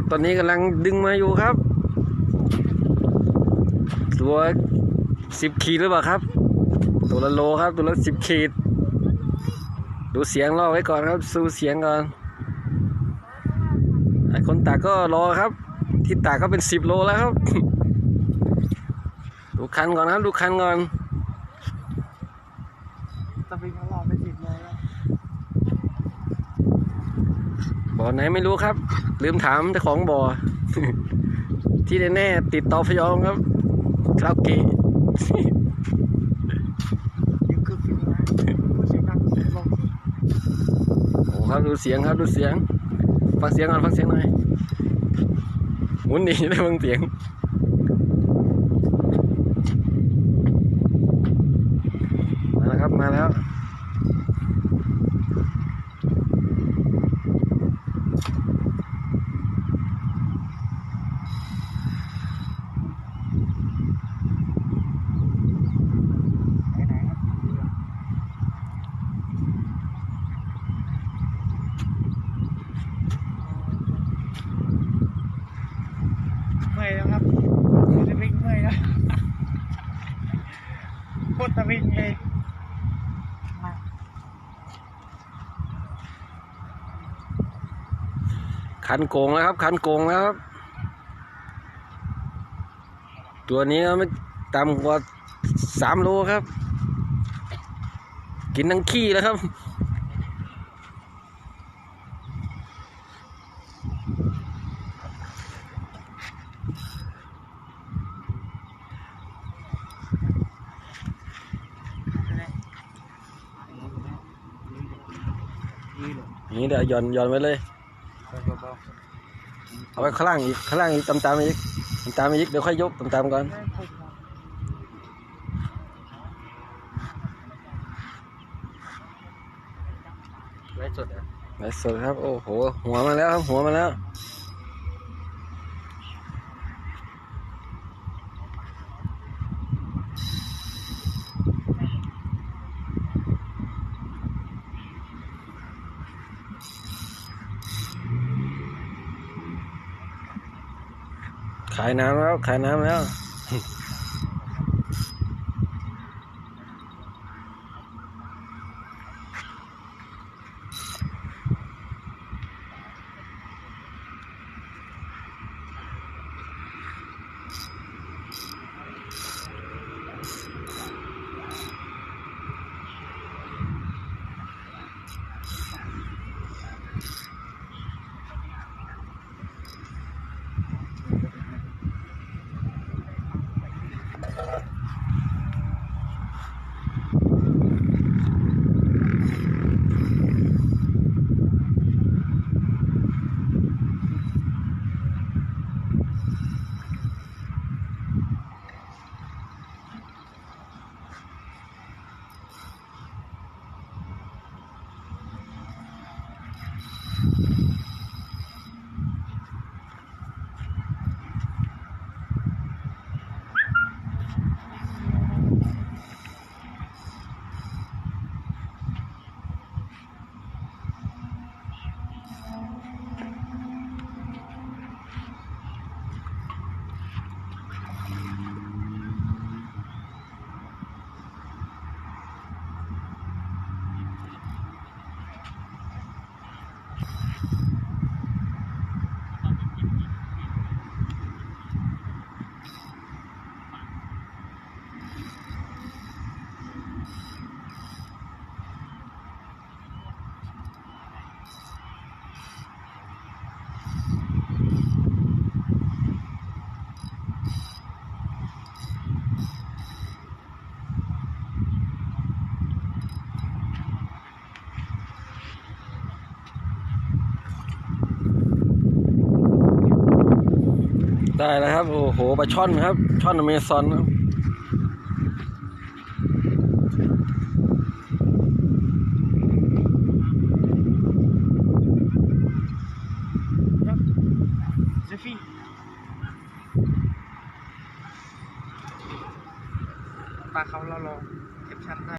ับตอนนี้กำลังดึงมาอยู่ครับ ตัวสิบขีดหรือเปล่าครับ ตัวละโลครับ ตัวละสิบขีด ดูเสียงรอไว้ก่อนครับสู้เสียงก่อนไอ้คนตากก็รอครับ ที่ตากก็เป็นสิบโลแล้วครับ ดูคันก่อนครับ ดูคันก่อนสปริงของเราไปสิบเลแล้ว บ่อไหนไม่รู้ครับ ลืมถามเจ้าของบ่อ ที่แน่ๆติดต่อพยองครับคาราโอเกะยิ่งคือฟินนะผู้เชี่ยวชาญลงโอ้ครับดูเสียงครับดูเสียง ฟังเสียงก่อนฟังเสียงหน่อยหมุนหนีได้ฟังเสียง มาแล้วครับมาแล้ว ไหนไหนครับเมื่อยแล้วครับสปริงเมื่อยแล้วโคตรสปริงเลยมาคันโกงแล้วครับ คันโกงแล้วครับ ตัวนี้ก็ไม่ต่ำกว่าสามโลครับ กินทั้งขี้แล้วครับ นี่เดี๋ยวหย่อนหย่อนไว้เลยเอาไว้ข้างล่างอีกข้างล่างอีกตามตามๆอีกตามตามๆอีกเดี๋ยวค่อยยกตามตามๆก่อนไว้สุดอะไลฟ์สดครับโอ้โหหัวมาแล้วครับหัวมาแล้ว ขายน้ำแล้ว ขายน้ำแล้ว ได้แล้วครับ โอ้โหปลาช่อนครับ ช่อนอเมซอนครับปลาเขาเราลองเก็บชั้นได้